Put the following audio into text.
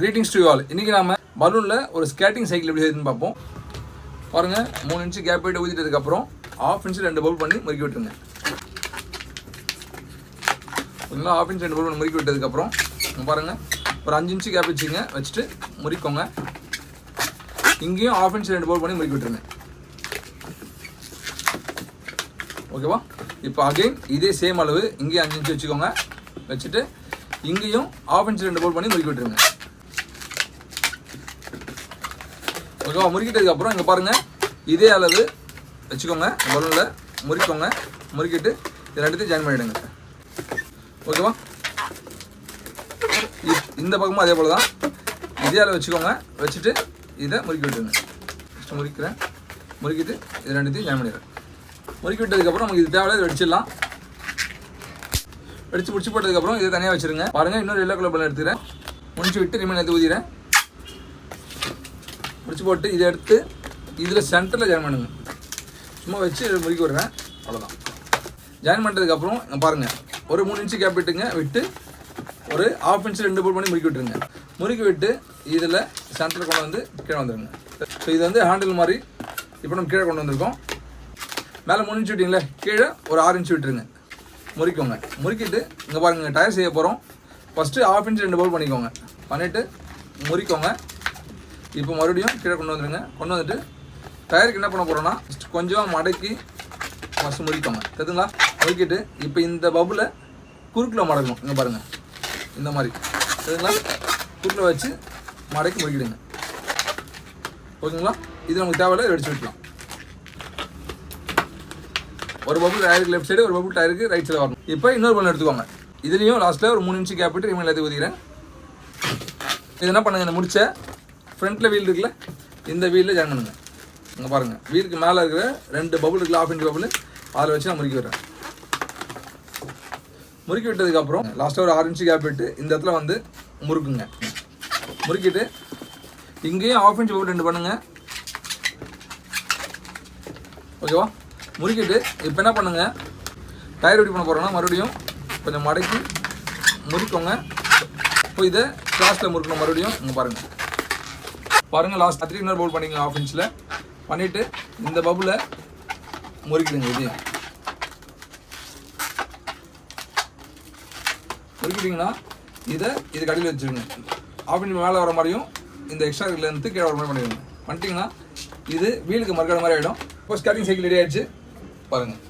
Greetings to all இன்னைக்கு நாம பலூனில் ஒரு ஸ்கேட்டிங் சைக்கிள் எப்படி செய்யுதுன்னு பார்ப்போம். பாருங்க மூணு இன்ச்சு கேப் போயிட்டு ஊற்றிட்டதுக்கப்புறம் ஆஃப் இன்ச்சு ரெண்டு பவுல் பண்ணி முறுக்கி விட்டுருங்க. ஓகேங்களா ஆஃப் இன்ச்சு ரெண்டு பவுல் பண்ணி முறுக்கி விட்டதுக்கப்புறம் இங்க பாருங்க ஒரு அஞ்சு இன்ச்சு கேப் வச்சுங்க வச்சுட்டு முறிக்கோங்க இங்கேயும் ஆஃப் இன்ச்சு ரெண்டு பவுல் பண்ணி முறுக்கி விட்டுருங்க. ஓகேவா? இப்போ அகைன் இதே சேம் அளவு இங்கேயும் அஞ்சு இன்ச்சு வச்சுக்கோங்க. வச்சுட்டு இங்கேயும் ஆஃப் இன்ச்சு ரெண்டு போல் பண்ணி முறுக்கி விட்டுருங்க. ஓகேவா முறுக்கிட்டதுக்கு அப்புறம் இங்கே பாருங்கள் இதே அளவு வச்சுக்கோங்க பலூனில் முறிக்கோங்க முறுக்கிட்டு இது ரெண்டுத்தையும் ஜாயின் பண்ணிவிடுங்க ஓகேவா? இந்த பக்கமும் அதே போல் தான் இதே அளவு வச்சுக்கோங்க வச்சுட்டு இதை முறுக்கி விட்டுருங்க. ஃபஸ்ட்டு முறிக்கிறேன். முறுக்கிட்டு இது ரெண்டுத்தையும் ஜாயின் பண்ணிடுறேன். முறுக்கி விட்டதுக்கப்புறம் நமக்கு இது தேவையில்ல வெடிச்சிடலாம். வெடிச்சு பிடிச்சி போட்டதுக்கப்புறம் இதை தனியாக வச்சுருங்க. பாருங்க இன்னொரு எல்லோ கலர் பலன் எடுத்துக்கிறேன். முடிச்சு விட்டு ரிமைன் எடுத்து ஊதிக்கிறேன். முடிச்சு போட்டு இதை எடுத்து இதில் சென்டரில் ஜாயின் பண்ணுங்க. சும்மா வச்சு முடிக்க விடுறேன். அவ்வளோதான் ஜாயின் பண்ணுறதுக்கப்புறம் இங்க பாருங்கள் ஒரு மூணு இன்ச்சு கேப் விட்டுங்க விட்டு ஒரு ஆஃப் இன்ச்சு ரெண்டு போல் பண்ணி முறுக்கி விட்டுருங்க. முறுக்கி விட்டு இதில் சென்டரில் கொண்டு வந்து கீழே வந்துடுங்க ஸோ இது வந்து ஹேண்டில் மாதிரி இப்போ நம்ம கீழே கொண்டு வந்திருக்கோம். மேலே மூணு இன்ச்சு விட்டீங்களே கீழே ஒரு ஆறு இன்ச்சு விட்டுருங்க. முறிக்கோங்க முறுக்கிட்டு இங்கே பாருங்க டயர் செய்ய போகிறோம் ஃபஸ்ட்டு ஆஃப் இன்ச்சு ரெண்டு பவுல் பண்ணிக்கோங்க. பண்ணிவிட்டு முறிக்கோங்க இப்போ மறுபடியும் கீழே கொண்டு வந்துடுங்க கொண்டு வந்துட்டு டயருக்கு என்ன பண்ண போகிறோன்னா கொஞ்சம் மடக்கி ஃபஸ்ட்டு முடிக்கோங்க. தெரியுங்களா முடிக்கிட்டு இப்போ இந்த பபுளை குறுக்கில் மடக்கணும். இங்கே பாருங்கள் இந்த மாதிரி. தெரியுங்களா குறுக்கில் வச்சு மடக்கி முடிக்கிடுங்க. ஓகேங்களா? இது நமக்கு தேவையில்ல இதை வெடிச்சு விட்டுலாம் ஒரு பபுள் டயருக்கு லெஃப்ட் சைடு ஒரு பபுள் டயருக்கு ரைட் சைடு வரணும். இப்போ இன்னொரு பலன் எடுத்துக்கோங்க. இதுலேயும் லாஸ்ட்டில் ஒரு மூணு இன்ச்சு கேப் விட்டு ரிமைன் எல்லாத்தையும் ஊதிக்கிறேன் இது என்ன பண்ணுங்க இந்த முடிச்ச ஃப்ரண்ட்டில் வீல் இருக்குல்ல? இந்த வீலில் ஜாயின் பண்ணுங்கள் இங்கே பாருங்கள் வீலுக்கு மேலே இருக்கிற ரெண்டு பபுள் இருக்குல்ல ஆஃப் இன்ச் பபுள் அதில் வச்சு நான் முறுக்கி விடுறேன். முறுக்கி விட்டதுக்கப்புறம் லாஸ்ட்டாக ஒரு ஆறு இன்ச்சு கேப் விட்டு இந்த இடத்துல வந்து முறுக்குங்க. முறுக்கிட்டு இங்கேயும் ஆஃப் இன்ச் பபுள் ரெண்டு பண்ணுங்கள் ஓகேவா முறுக்கிட்டு இப்போ என்ன பண்ணுங்க? டயர் ரெடி பண்ண போகிறோன்னா மறுபடியும் கொஞ்சம் மடக்கி முறுக்கோங்க. இப்போ இதை கிளாஸில் முறுக்கணும் மறுபடியும் இங்கே பாருங்கள் பாருங்கள் லாஸ்ட் த்ரீ இன்னொரு பவுல் பண்ணிங்க ஆஃப் இன்ச்சில் பண்ணிவிட்டு இந்த பபுளை முறுக்கிடுங்க இது. முறுக்கிட்டிங்கன்னா இதை இது கடையில் வச்சுருங்க. ஆஃப் இன்ச் மேலே வர மாதிரியும் இந்த எக்ஸ்ட்ரா லென்த்து கீழே வர மாதிரி பண்ணிடுங்க. பண்ணிட்டீங்கன்னா இது வீலுக்கு மறுக்கிற மாதிரி ஆகிடும் இப்போ ஸ்கேரிங் சைக்கிள் ரெடி ஆகிடுச்சு பாருங்கள்